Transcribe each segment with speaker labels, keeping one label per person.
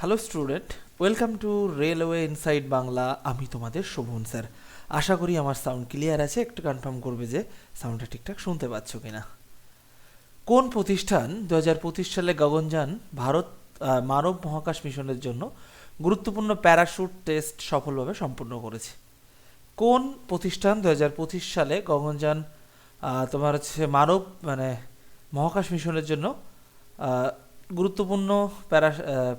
Speaker 1: Hello student welcome to railway inside Bangla আমি তোমাদের Sovan, sir. আশা করি আমার সাউন্ড ক্লিয়ার আছে। একটু কনফার্ম করবে যে সাউন্ডটা ঠিকঠাক শুনতে পাচ্ছ কিনা। কোন প্রতিষ্ঠান দু হাজার পঁচিশ সালে গগনযান ভারত মানব মহাকাশ মিশনের জন্য গুরুত্বপূর্ণ প্যারাশুট টেস্ট সফলভাবে সম্পূর্ণ করেছে? কোন প্রতিষ্ঠান দু হাজার পঁচিশ সালে গগনযান তোমার হচ্ছে মানব মানে মহাকাশ মিশনের জন্য গুরুত্বপূর্ণ প্যারা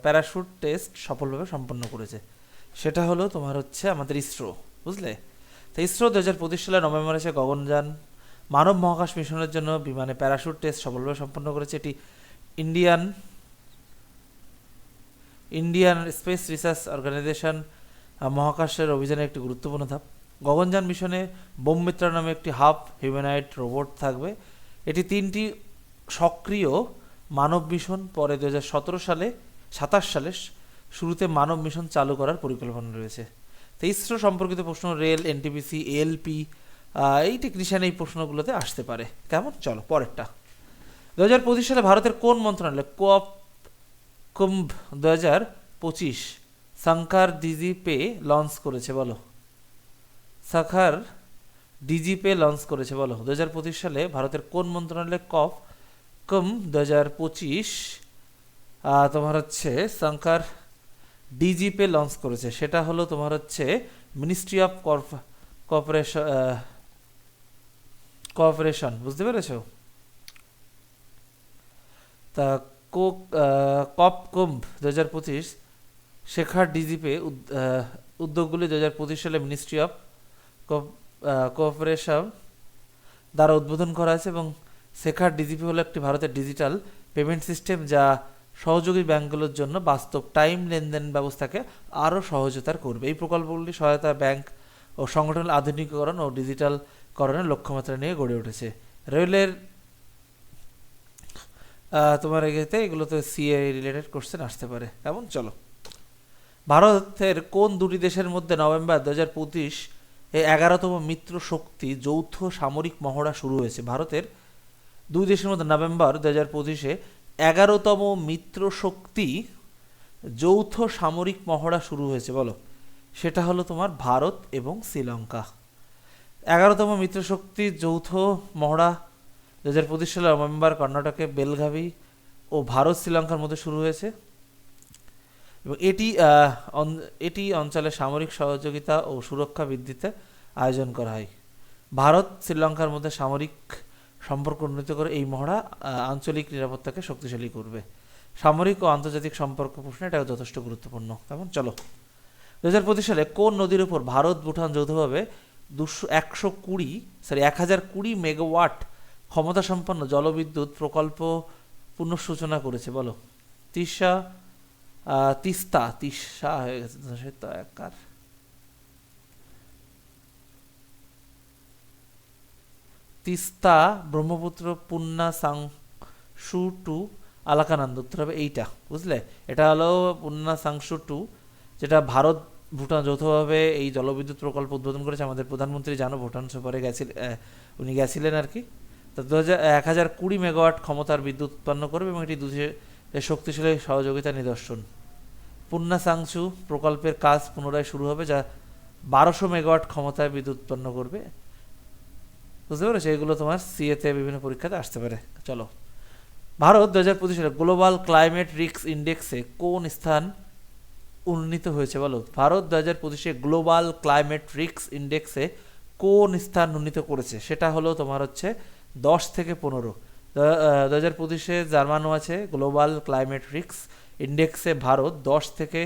Speaker 1: প্যারাশুট টেস্ট সফলভাবে সম্পন্ন করেছে। সেটা হলো তোমার হচ্ছে আমাদের ইসরো, বুঝলে? তো ইসরো দু হাজার পঁচিশ সালের নভেম্বর মাসে গগনযান মানব মহাকাশ মিশনের জন্য বিমানে প্যারাশুট টেস্ট সফলভাবে সম্পন্ন করেছে এটি Indian Indian space research organisation. মহাকাশের অভিযানের একটি গুরুত্বপূর্ণ ধাপ। গগনযান মিশনে বোমমিত্রা নামে একটি হাফ হিউম্যানয়েড রোবট থাকবে। এটি তিনটি সক্রিয় মানব মিশন পরে দু হাজার সতেরো সালে, সাতাশ সালে শুরুতে মানব মিশন চালু করার পরিকল্পনা রয়েছে। তো ইসরো সম্পর্কিত প্রশ্ন, রেল এনটিপিসি এলপি এই টেকনিশিয়ান এই প্রশ্নগুলোতে আসতে পারে। কেমন? চলো, পরেরটা। দু হাজার পঁচিশ সালে ভারতের কোন মন্ত্রণালয়, কোঅপ কুম্ভ দু হাজার পঁচিশ সাংকার ডিজিপে লঞ্চ করেছে বলো। সাখার ডিজিপে লঞ্চ করেছে বলো। দু হাজার পঁচিশ সালে ভারতের কোন মন্ত্রণালয় কপ কম দু হাজার পঁচিশ তোমার হচ্ছে সাংকার ডিজিপে লঞ্চ করেছে। সেটা হলো তোমার হচ্ছে মিনিস্ট্রি অফ কর্পোরেশন কোঅপারেশন বুঝতে পেরেছ? তা কো কপ কুম্ভ দু হাজার পঁচিশ, শেখার ডিজিপে উদ্যোগগুলি দু হাজার পঁচিশ সালে মিনিস্ট্রি অফ কোঅপারেশন দ্বারা উদ্বোধন করা হয়েছে এবং শেখার ডিজিপি হলো একটি ভারতের ডিজিটাল পেমেন্ট সিস্টেম যা সহযোগী ব্যাংকগুলোর জন্য বাস্তব টাইম লেনদেন ব্যবস্থাকে আরও সহজতার করবে। এই প্রকল্পগুলি সহায়তা ব্যাংক ও সংগঠনের আধুনিকীকরণ ও ডিজিটালকরণের লক্ষ্যমাত্রা নিয়ে গড়ে উঠেছে। রেলের তোমার এগেতে এগুলো তো সিএ রিলেটেড কোশ্চেন আসতে পারে। এমন চলো। ভারতের কোন দুটি দেশের মধ্যে নভেম্বর দু হাজার পঁচিশ এ এগারোতম মিত্র শক্তি যৌথ সামরিক মহড়া শুরু হয়েছে? ভারতের দুই দেশের মধ্যে নভেম্বর দু হাজার পঁচিশে এগারোতম মিত্র শক্তি যৌথ সামরিক মহড়া শুরু হয়েছে, বলো। সেটা হলো তোমার ভারত এবং শ্রীলঙ্কা। এগারোতম মিত্র শক্তি যৌথ মহড়া দু হাজার পঁচিশ সালের নভেম্বর কর্ণাটকে বেলগাভি ও ভারত শ্রীলঙ্কার মধ্যে শুরু হয়েছে। এবং এটি এটি অঞ্চলে সামরিক সহযোগিতা ও সুরক্ষা বৃদ্ধিতে আয়োজন করা হয়। ভারত শ্রীলঙ্কার মধ্যে সামরিক সম্পর্ক উন্নীত করে এই মহড়া আঞ্চলিক নিরাপত্তাকে শক্তিশালী করবে। সামরিক ও আন্তর্জাতিক সম্পর্ক প্রশ্নে এটাও যথেষ্ট গুরুত্বপূর্ণ। কেমন? চলো। দু হাজার পঁচিশ সালে কোন নদীর উপর ভারত ভুটান যৌথভাবে দুশো একশো কুড়ি সরি এক হাজার কুড়ি মেগাওয়াট ক্ষমতা সম্পন্ন জলবিদ্যুৎ প্রকল্প পুনঃসূচনা করেছে, বলো। তিসা তিস্তা তিসা হয়ে গেছে সে তো একার তিস্তা, ব্রহ্মপুত্র, পুন্না সাংশু টু আলাকানন্দ। উত্তর হবে এইটা, বুঝলে? এটা হলো পুন্না সাংশু টু যেটা ভারত ভুটান যৌথভাবে এই জলবিদ্যুৎ প্রকল্প উদ্বোধন করেছে। আমাদের প্রধানমন্ত্রী জানো, ভুটান সফরে গেছিল উনি গেছিলেন আর কি। তো দু হাজার এক হাজার কুড়ি মেগাওয়াট ক্ষমতার বিদ্যুৎ উৎপন্ন করবে এবং এটি দুধের শক্তিশালী সহযোগিতা নিদর্শন। পুন্না সাংশু প্রকল্পের কাজ পুনরায় শুরু হবে, যা বারোশো মেগাওয়াট ক্ষমতায় বিদ্যুৎ উৎপন্ন করবে। বুঝতে পেরেছ এগুলো তোমার সিএতে বিভিন্ন পরীক্ষাতে আসতে পারে। চলো। ভারত দু হাজার পঁচিশ সালে গ্লোবাল ক্লাইমেট রিস্ক ইন্ডেক্সে কোন স্থান উন্নীত হয়েছে বলো? ভারত দু হাজার পঁচিশে গ্লোবাল ক্লাইমেট রিস্ক ইন্ডেক্সে কোন স্থান উন্নীত করেছে? সেটা হলো তোমার হচ্ছে দশ থেকে পনেরো। দু হাজার পঁচিশে জার্মানও আছে গ্লোবাল ক্লাইমেট রিস্ক ইন্ডেক্সে ভারত দশ থেকে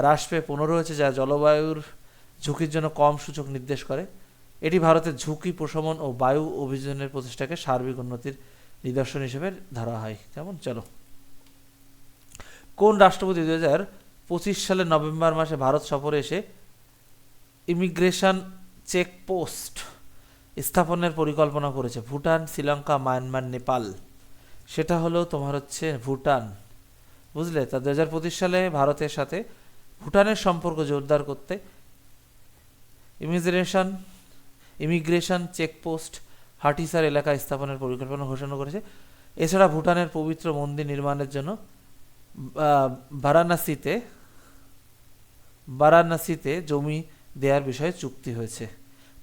Speaker 1: হ্রাস পেয়ে পনেরো হয়েছে, যা জলবায়ুর ঝুঁকির জন্য কম সূচক নির্দেশ করে। এটি ভারতের ঝুঁকি প্রশমন ও বায়ু অভিযোজনের প্রচেষ্টাকে সার্বিক উন্নতির নিদর্শন হিসেবে ধরা হয়। কেমন? চলো। কোন রাষ্ট্রপতি দু হাজার পঁচিশ সালের নভেম্বর মাসে ভারত সফরে এসে ইমিগ্রেশন চেকপোস্ট স্থাপনের পরিকল্পনা করেছে? ভুটান, শ্রীলঙ্কা, মায়ানমার, নেপাল। সেটা হলো তোমার হচ্ছে ভুটান। বুঝলে? তা দু হাজার পঁচিশ সালে ভারতের সাথে ভুটানের সম্পর্ক জোরদার করতে ইমিগ্রেশন ইমিগ্রেশন চেকপোস্ট হাটিসার এলাকা স্থাপনের পরিকল্পনা ঘোষণা করেছে। এছাড়া ভুটানের পবিত্র মন্দির নির্মাণের জন্য বারাণসীতে বারাণসীতে জমি দেওয়ার বিষয়ে চুক্তি হয়েছে।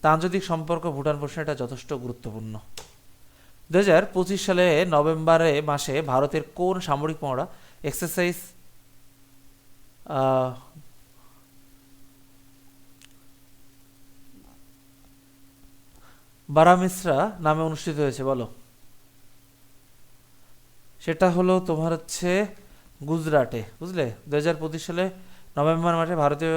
Speaker 1: তাঞ্জদিক সম্পর্ক ভুটান প্রশ্নে এটা যথেষ্ট গুরুত্বপূর্ণ। দু হাজার পঁচিশ সালে নভেম্বরে মাসে ভারতের কোন সামরিক মহড়া এক্সারসাইজ বারামিশ্রা নামে অনুষ্ঠিত হয়েছে, বলো। সেটা হলো তোমার হচ্ছে গুজরাটে, বুঝলে? দু হাজার পঁচিশ সালে নভেম্বর মাসে ভারতীয়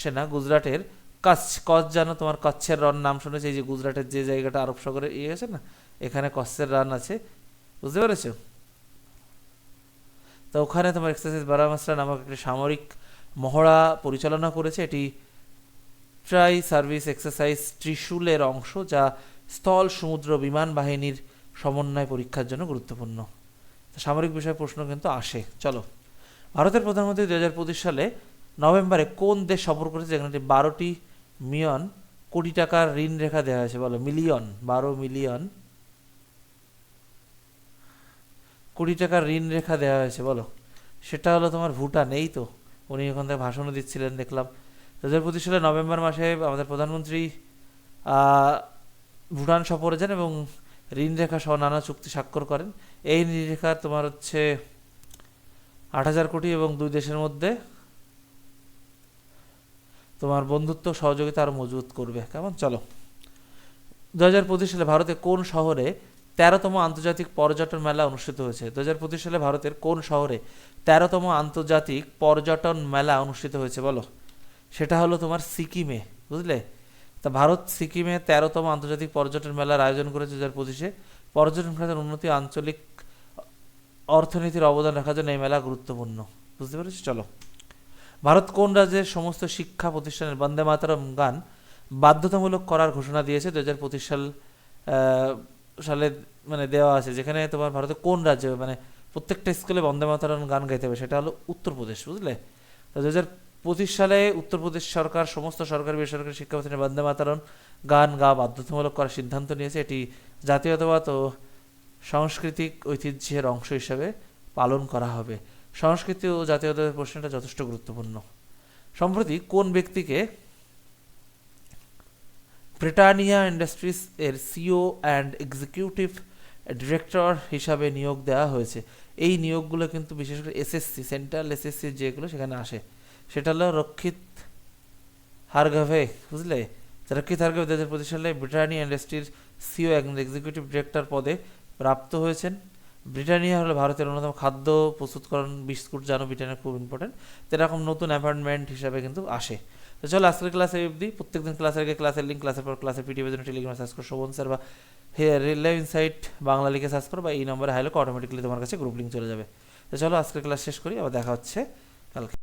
Speaker 1: সেনা গুজরাটের কচ্ছ কচ্ছ জানো তোমার কচ্ছের রন নাম শুনেছে? এই যে গুজরাটের যে জায়গাটা আরব সাগরে ইয়ে আছে না, এখানে কচ্ছের রান আছে, বুঝতে পেরেছ? তো ওখানে তোমার এক্সারসাইজ বারামাসরা নামক একটি সামরিক মহড়া পরিচালনা করেছে। এটি ট্রাই সার্ভিস এক্সারসাইজ ত্রিশূলের অংশ, যা স্থল সমুদ্র বিমান বাহিনীর সমন্বয় পরীক্ষার জন্য গুরুত্বপূর্ণ। সামরিক বিষয়ে প্রশ্ন কিন্তু আসে। চলো। ভারতের প্রধানমন্ত্রী দু হাজার পঁচিশ সালে নভেম্বরে কোন দেশ সফর করেছে? যেখানে বারোটি মিলিয়ন কোটি টাকার ঋণ রেখা দেওয়া হয়েছে, বলো। মিলিয়ন, বারো মিলিয়ন কোটি টাকার ঋণ রেখা দেওয়া হয়েছে, বলো। সেটা হলো তোমার ভুটান, এই তো। উনি ওখান থেকে ভাষণও দিচ্ছিলেন, দেখলাম। দু হাজার পঁচিশ সালে নভেম্বর মাসে আমাদের প্রধানমন্ত্রী ভুটান সফরে যান এবং ঋণ রেখা সহ নানা চুক্তি স্বাক্ষর করেন। এই ঋণ রেখা তোমার হচ্ছে আট হাজার কোটি এবং দুই দেশের মধ্যে তোমার বন্ধুত্ব, সহযোগিতা আরও মজবুত করবে। কেমন? চলো। দু হাজার পঁচিশ সালে ভারতে কোন শহরে তেরোতম আন্তর্জাতিক পর্যটন মেলা অনুষ্ঠিত হয়েছে? দু হাজার পঁচিশ সালে ভারতের কোন শহরে তেরোতম আন্তর্জাতিক পর্যটন মেলা অনুষ্ঠিত হয়েছে? বলো। সেটা হলো তোমার সিকিমে, বুঝলে? তা ভারত, সিকিমে তেরোতম আন্তর্জাতিক পর্যটন মেলার আয়োজন করেছে দু হাজার পঁচিশে। পর্যটন খাতের উন্নতি আঞ্চলিক অর্থনীতির অবদান রাখার জন্য এই মেলা গুরুত্বপূর্ণ। বুঝতে পেরেছি? চলো। ভারত কোন রাজ্যের সমস্ত শিক্ষা প্রতিষ্ঠানের বন্দে মাতারম গান বাধ্যতামূলক করার ঘোষণা দিয়েছে? দু হাজার পঁচিশ সাল সালে মানে দেওয়া আছে, যেখানে তোমার ভারতে কোন রাজ্যে মানে প্রত্যেকটা স্কুলে বন্দে মাতারম গান গাইতে হবে, সেটা হলো উত্তরপ্রদেশ, বুঝলে? তো দু হাজার পঁচিশ সালে উত্তরপ্রদেশ সরকার, সমস্ত সরকারি বেসরকারি শিক্ষা প্রতিষ্ঠানে বন্দে মাতরম গান গা বাধ্যতামূলক করার সিদ্ধান্ত নিয়েছে। এটি জাতীয়তাবাদ ও সাংস্কৃতিক ঐতিহ্যের অংশ হিসেবে পালন করা হবে। সংস্কৃতি ও জাতীয়তাবাদের প্রশ্নটা যথেষ্ট গুরুত্বপূর্ণ। সম্প্রতি কোন ব্যক্তিকে ব্রিটানিয়া ইন্ডাস্ট্রিজ এর সিও অ্যান্ড এক্সিকিউটিভ ডিরেক্টর হিসাবে নিয়োগ দেওয়া হয়েছে। এই নিয়োগগুলো কিন্তু বিশেষ করে এসএসসি, সেন্ট্রাল এসএসসি যেগুলো সেখানে আসে। সেটা হলো রক্ষিত হারগাভে, বুঝলে? রক্ষিত হারগাভে দু হাজার পঁচিশ সালে ব্রিটানিয়া ইন্ডাস্ট্রির সিও অ্যান্ড এক্সিকিউটিভ ডিরেক্টর পদে প্রাপ্ত হয়েছেন। ব্রিটানিয়া হলো ভারতের অন্যতম খাদ্য প্রস্তুতকরণ বিস্কুট জানো, ব্রিটানিয়া খুব ইম্পর্টেন্ট এরকম নতুন অ্যাপয়েন্টমেন্ট হিসাবে কিন্তু আসে। তো চলো, আজকের ক্লাসে অবধি। প্রত্যেকদিন ক্লাসের আগে ক্লাসের লিঙ্ক ক্লাসের পর ক্লাসের পিডিএফের জন্য টেলিগ্রাম সার্চ করো, শোভন স্যার বা রেলওয়ে ইনসাইট বাংলা লিখে সার্চ করো বা এই নম্বরে হাইলে অটোমেটিকলি তোমার কাছে গ্রুপ লিঙ্ক চলে যাবে। তো চলো, আজকের ক্লাস শেষ করি, আবার দেখা হচ্ছে কালকে।